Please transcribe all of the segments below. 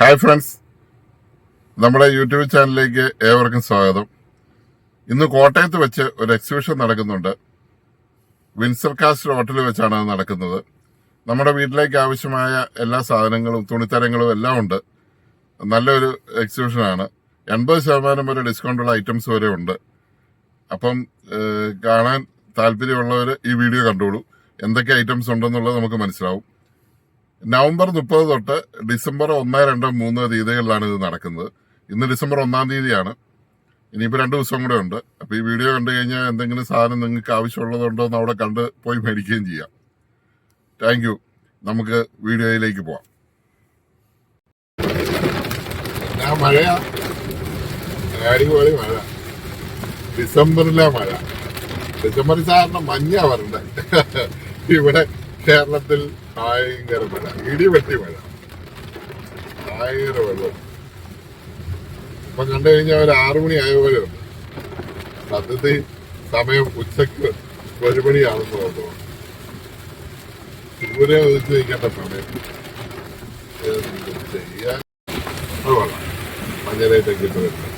Hi friends. നമ്മുടെ YouTube ചാനലിലേക്ക് ഏവർക്കും സ്വാഗതം. ഇന്ന് കോട്ടയത്ത് വെച്ച് ഒരു എക്സിബിഷൻ നടക്കുന്നുണ്ട്. വിൻസർ കാസ്റ്റ് ഹോട്ടലിൽ വെച്ചാണ് അത് നടക്കുന്നത്. നമ്മുടെ വീട്ടിലേക്ക് ആവശ്യമായ എല്ലാ സാധനങ്ങളും തുണിത്തരങ്ങളും എല്ലാം ഉണ്ട്. നല്ലൊരു എക്സിബിഷനാണ് എൺപത് ശതമാനം വരെ ഡിസ്കൗണ്ടുള്ള ഐറ്റംസ് വരെ ഉണ്ട്. അപ്പം കാണാൻ താല്പര്യമുള്ളവർ ഈ വീഡിയോ കണ്ടോളൂ. എന്തൊക്കെ ഐറ്റംസ് ഉണ്ടെന്നുള്ളത് നമുക്ക് മനസ്സിലാവും. നവംബർ മുപ്പത് തൊട്ട് ഡിസംബർ ഒന്ന് രണ്ട് മൂന്ന് തീയതികളിലാണ് ഇത് നടക്കുന്നത്. ഇന്ന് ഡിസംബർ ഒന്നാം തീയതിയാണ്. ഇനിയിപ്പോൾ രണ്ട് ദിവസം കൂടെ ഉണ്ട്. അപ്പോൾ ഈ വീഡിയോ കണ്ടു കഴിഞ്ഞാൽ എന്തെങ്കിലും സാധനം നിങ്ങൾക്ക് ആവശ്യമുള്ളതുണ്ടോ എന്ന് അവിടെ കണ്ട് പോയി മേടിക്കുകയും ചെയ്യാം. താങ്ക് നമുക്ക് വീഡിയോയിലേക്ക് പോവാം. മഴയാ അടിപൊളി മഴ. ഡിസംബറിലെ മഴ. ഡിസംബറിൽ സാധാരണ മഞ്ഞാ വരണ്ടേ. ഇവിടെ കേരളത്തിൽ ഭയങ്കര മഴ ഇടിവെട്ടി മഴ. ഭയങ്കര വെള്ളം. ഇപ്പൊ കണ്ടു കഴിഞ്ഞാൽ ഒരു ആറു മണി ആയ പോലെ ഉണ്ട്. സത്യത്തിൽ സമയം ഉച്ചയ്ക്ക് ഒരു മണിയാണെന്ന് തോന്നുന്നു. സൂര്യൻ ഉദിച്ച് നിൽക്കേണ്ട സമയം. ചെയ്യാൻ? അത് മഞ്ഞളേറ്റൊക്കെ ഇട്ട് വരുന്നത്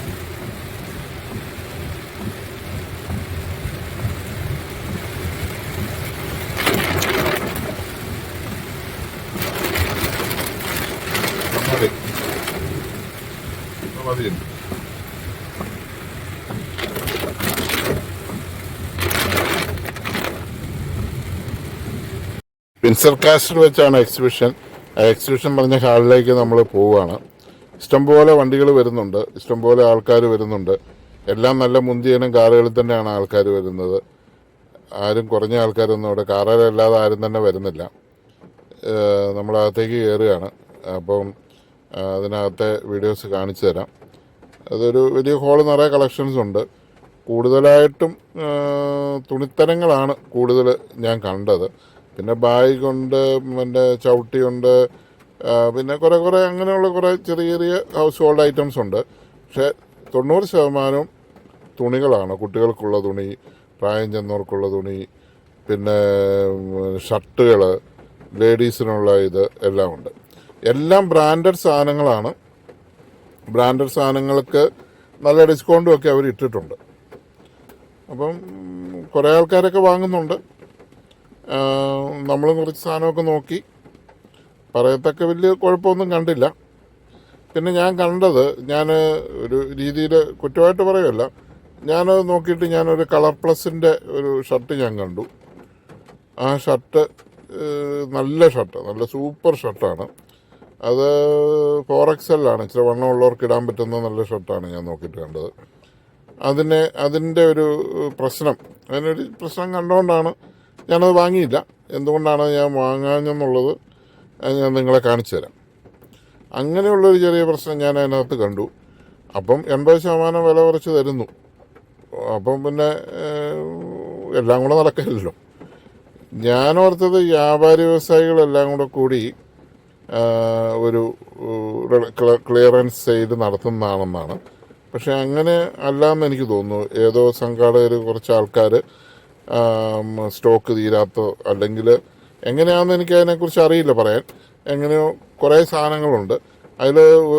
മതി പിൻസർ കാസ്റ്റിൽ വെച്ചാണ് എക്സിബിഷൻ. എക്സിബിഷൻ പറഞ്ഞ ഹാളിലേക്ക് നമ്മൾ പോവുകയാണ്. ഇഷ്ടംപോലെ വണ്ടികൾ വരുന്നുണ്ട്. ഇഷ്ടംപോലെ ആൾക്കാർ വരുന്നുണ്ട്. എല്ലാം നല്ല മുന്തിയനും കാറുകളിൽ തന്നെയാണ് ആൾക്കാർ വരുന്നത്. ആരും കുറഞ്ഞ ആൾക്കാരൊന്നും അവിടെ കാറുകളല്ലാതെ ആരും തന്നെ വരുന്നില്ല. നമ്മളകത്തേക്ക് കയറുകയാണ്. അപ്പം അതിനകത്തെ വീഡിയോസ് കാണിച്ചു തരാം. അതൊരു വലിയ ഹോൾ നിറയെ കളക്ഷൻസ് ഉണ്ട്. കൂടുതലായിട്ടും തുണിത്തരങ്ങളാണ് കൂടുതൽ ഞാൻ കണ്ടത്. പിന്നെ ബാഗുണ്ട് പിന്നെ ചവിട്ടിയുണ്ട് പിന്നെ കുറേ കുറേ അങ്ങനെയുള്ള കുറേ ചെറിയ ചെറിയ ഹൗസ് ഹോൾഡ് ഐറ്റംസ് ഉണ്ട്. പക്ഷേ തൊണ്ണൂറ് ശതമാനവും തുണികളാണ്. കുട്ടികൾക്കുള്ള തുണി പ്രായം ചെന്നവർക്കുള്ള തുണി പിന്നെ ഷർട്ടുകൾ ലേഡീസിനുള്ള ഇത് എല്ലാം ഉണ്ട്. എല്ലാം ബ്രാൻഡഡ് സാധനങ്ങളാണ്. ബ്രാൻഡഡ് സാധനങ്ങൾക്ക് നല്ല ഡിസ്കൗണ്ടും ഒക്കെ അവർ ഇട്ടിട്ടുണ്ട്. അപ്പം കുറേ ആൾക്കാരൊക്കെ വാങ്ങുന്നുണ്ട്. നമ്മൾ കുറച്ച് സാധനമൊക്കെ നോക്കി. പറയത്തക്ക വലിയ കുഴപ്പമൊന്നും കണ്ടില്ല. പിന്നെ ഞാൻ കണ്ടത് ഞാൻ ഒരു രീതിയിൽ കുറ്റമായിട്ട് പറയുമല്ല ഞാൻ നോക്കിയിട്ട് ഞാനൊരു കളർ പ്ലസിന്റെ ഒരു ഷർട്ട് ഞാൻ കണ്ടു. ആ ഷർട്ട് നല്ല ഷർട്ട് നല്ല സൂപ്പർ ഷർട്ടാണ്. അത് ഫോർ ആണ് ഇച്ചിരി വണ്ണമുള്ളവർക്ക് ഇടാൻ പറ്റുന്ന നല്ല ഷർട്ടാണ് ഞാൻ നോക്കിയിട്ട് കണ്ടത്. അതിനെ അതിന്റെ ഒരു പ്രശ്നം. അതിനൊരു പ്രശ്നം കണ്ടുകൊണ്ടാണ് ഞാനത് വാങ്ങിയില്ല. എന്തുകൊണ്ടാണ് ഞാൻ വാങ്ങാഞ്ഞെന്നുള്ളത് ഞാൻ നിങ്ങളെ കാണിച്ചു തരാം. അങ്ങനെയുള്ളൊരു ചെറിയ പ്രശ്നം ഞാൻ അതിനകത്ത് കണ്ടു. അപ്പം എൺപത് ശതമാനം വില കുറച്ച് തരുന്നു. അപ്പം പിന്നെ എല്ലാം കൂടെ നടക്കില്ലല്ലോ. ഞാൻ ഓർത്തത് വ്യാപാരി വ്യവസായികളെല്ലാം കൂടെ കൂടി ഒരു ക്ലിയറൻസ് സെയിൽ നടത്തുന്നതാണെന്നാണ്. പക്ഷെ അങ്ങനെ അല്ലാന്ന് എനിക്ക് തോന്നുന്നു. ഏതോ സംഘാടകർ കുറച്ച് ആൾക്കാർ സ്റ്റോക്ക് തീരാത്ത അല്ലെങ്കിൽ എങ്ങനെയാണെന്ന് എനിക്ക് അതിനെക്കുറിച്ച് അറിയില്ല പറയാൻ. എങ്ങനെയോ കുറേ സാധനങ്ങളുണ്ട്. അതിൽ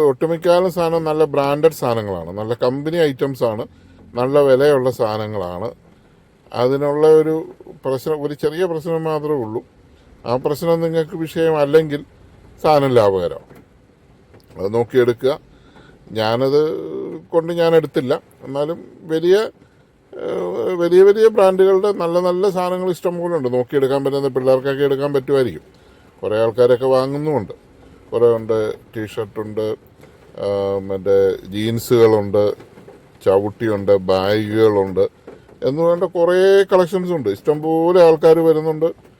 ഒട്ടുമിക്കാലും സാധനം നല്ല ബ്രാൻഡഡ് സാധനങ്ങളാണ്. നല്ല കമ്പനി ഐറ്റംസ് ആണ്. നല്ല വിലയുള്ള സാധനങ്ങളാണ്. അതിനുള്ള ഒരു പ്രശ്നം ഒരു ചെറിയ പ്രശ്നം മാത്രമേ ഉള്ളൂ. ആ പ്രശ്നം നിങ്ങൾക്ക് വിഷയമല്ലെങ്കിൽ സാധനം ലാഭകരമാണ് അത് നോക്കിയെടുക്കുക. ഞാനത് കൊണ്ട് ഞാൻ എടുത്തില്ല. എന്നാലും വലിയ വലിയ വലിയ ബ്രാൻഡുകളുടെ നല്ല നല്ല സാധനങ്ങൾ ഇഷ്ടം പോലെ ഉണ്ട്. നോക്കിയെടുക്കാൻ പറ്റുന്ന പിള്ളേർക്കൊക്കെ എടുക്കാൻ പറ്റുമായിരിക്കും. കുറേ ആൾക്കാരൊക്കെ വാങ്ങുന്നുമുണ്ട്. കുറേ ഉണ്ട് ടീഷർട്ടുണ്ട് മറ്റേ ജീൻസുകളുണ്ട് ചവിട്ടിയുണ്ട് ബാഗുകളുണ്ട്. എന്ന് വേണ്ട കുറേ കളക്ഷൻസ് ഉണ്ട് ഇഷ്ടംപോലെ ആൾക്കാർ വരുന്നുണ്ട്.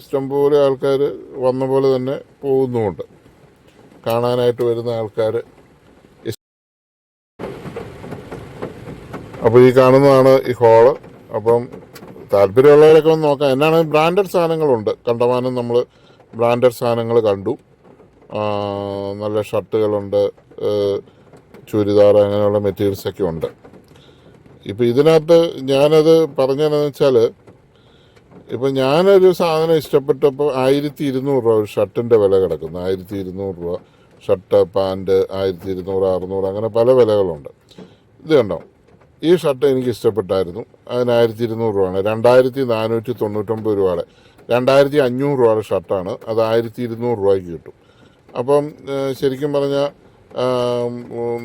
ഇഷ്ടംപോലെ ആൾക്കാർ വന്ന പോലെ തന്നെ പോകുന്നുമുണ്ട്. കാണാനായിട്ട് വരുന്ന ആൾക്കാർ അപ്പോൾ ഈ കാണുന്നതാണ് ഈ ഹോൾ. അപ്പം താല്പര്യമുള്ളവരൊക്കെ ഒന്ന് നോക്കാം. എന്നാണ് ബ്രാൻഡഡ് സാധനങ്ങളുണ്ട്. കണ്ടമാനം നമ്മൾ ബ്രാൻഡഡ് സാധനങ്ങൾ കണ്ടു. നല്ല ഷർട്ടുകളുണ്ട് ചുരിദാർ അങ്ങനെയുള്ള മെറ്റീരിയൽസൊക്കെ ഉണ്ട്. ഇപ്പം ഇതിനകത്ത് ഞാനത് പറഞ്ഞതെന്ന് വെച്ചാൽ ഇപ്പം ഞാനൊരു സാധനം ഇഷ്ടപ്പെട്ടപ്പോൾ ആയിരത്തി ഇരുന്നൂറ് രൂപ ഒരു ഷർട്ടിന്റെ വില കിടക്കുന്നു. ആയിരത്തി ഇരുന്നൂറ് രൂപ ഷർട്ട് പാന്റ് ആയിരത്തി ഇരുന്നൂറ് അറുന്നൂറ് അങ്ങനെ പല വിലകളുണ്ട്. ഇത് കണ്ടോ? ഈ ഷർട്ട് എനിക്ക് ഇഷ്ടപ്പെട്ടായിരുന്നു. അതിന് ആയിരത്തി ഇരുന്നൂറ് രൂപയാണ്. രണ്ടായിരത്തി നാനൂറ്റി തൊണ്ണൂറ്റൊമ്പത് രൂപയുടെ രണ്ടായിരത്തി അഞ്ഞൂറ് രൂപയുടെ ഷർട്ടാണ്. അത് ആയിരത്തി ഇരുന്നൂറ് രൂപയ്ക്ക് കിട്ടും. അപ്പം ശരിക്കും പറഞ്ഞാൽ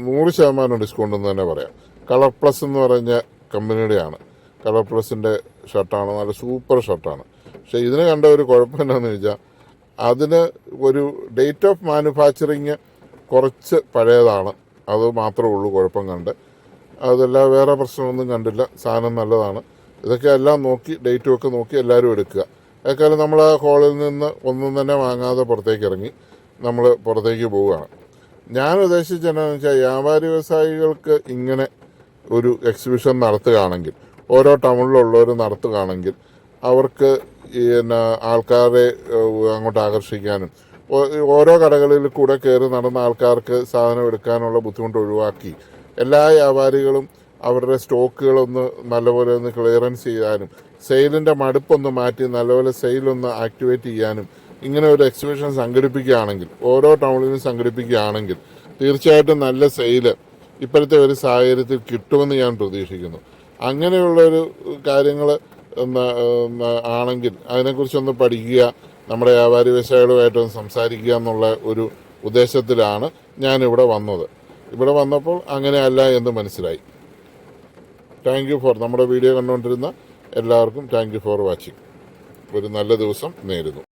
നൂറ് ശതമാനം ഡിസ്കൗണ്ട് എന്ന് തന്നെ പറയാം. കളർ പ്ലസ് എന്ന് പറഞ്ഞ കമ്പനിയുടെയാണ്. കളർ പ്ലസിന്റെ ഷർട്ടാണ് നല്ല സൂപ്പർ ഷർട്ടാണ് പക്ഷേ ഇതിന് കണ്ട ഒരു കുഴപ്പം എന്താണെന്ന് വെച്ചാൽ അതിന് ഒരു ഡേറ്റ് ഓഫ് മാനുഫാക്ചറിങ് കുറച്ച് പഴയതാണ്. അത് മാത്രമേ ഉള്ളൂ കുഴപ്പം കണ്ട്. അതല്ല വേറെ പ്രശ്നമൊന്നും കണ്ടില്ല. സാധനം നല്ലതാണ്. ഇതൊക്കെ എല്ലാം നോക്കി ഡേറ്റും ഒക്കെ നോക്കി എല്ലാവരും എടുക്കുക. ഏക്കാലം നമ്മൾ ആ ഹോളിൽ നിന്ന് ഒന്നും തന്നെ വാങ്ങാതെ പുറത്തേക്ക് ഇറങ്ങി നമ്മൾ പുറത്തേക്ക് പോവുകയാണ്. ഞാൻ ഉദ്ദേശിച്ചത് എന്താണെന്ന് വെച്ചാൽ വ്യാപാരി വ്യവസായികൾക്ക് ഇങ്ങനെ ഒരു എക്സിബിഷൻ നടത്തുകയാണെങ്കിൽ ഓരോ ടൗണിലുള്ളവർ നടത്തുകയാണെങ്കിൽ അവർക്ക് പിന്നെ ആൾക്കാരെ അങ്ങോട്ട് ആകർഷിക്കാനും ഓരോ കടകളിൽ കൂടെ കയറി നടന്ന ആൾക്കാർക്ക് സാധനം എടുക്കാനുള്ള ബുദ്ധിമുട്ട് ഒഴിവാക്കി എല്ലാ വ്യാപാരികളും അവരുടെ സ്റ്റോക്കുകളൊന്ന് നല്ലപോലെ ഒന്ന് ക്ലിയറൻസ് ചെയ്യാനും സെയിലിന്റെ മടുപ്പൊന്ന് മാറ്റി നല്ലപോലെ സെയിലൊന്ന് ആക്ടിവേറ്റ് ചെയ്യാനും ഇങ്ങനെ ഒരു എക്സിബിഷൻ സംഘടിപ്പിക്കുകയാണെങ്കിൽ ഓരോ ടൗണിലും സംഘടിപ്പിക്കുകയാണെങ്കിൽ തീർച്ചയായിട്ടും നല്ല സെയിൽ ഇപ്പോഴത്തെ ഒരു സാഹചര്യത്തിൽ കിട്ടുമെന്ന് ഞാൻ പ്രതീക്ഷിക്കുന്നു. അങ്ങനെയുള്ളൊരു കാര്യങ്ങൾ ആണെങ്കിൽ അതിനെക്കുറിച്ചൊന്ന് പഠിക്കുക നമ്മുടെ വ്യാപാരി വ്യവസായികളുമായിട്ടൊന്ന് സംസാരിക്കുക എന്നുള്ള ഒരു ഉദ്ദേശത്തിലാണ് ഞാനിവിടെ വന്നത്. ഇവിടെ വന്നപ്പോൾ അങ്ങനെയല്ല എന്ന് മനസ്സിലായി. താങ്ക് യു ഫോർ നമ്മുടെ വീഡിയോ കണ്ടുകൊണ്ടിരുന്ന എല്ലാവർക്കും താങ്ക് യു ഫോർ വാച്ചിങ് ഒരു നല്ല ദിവസം നേരുന്നു.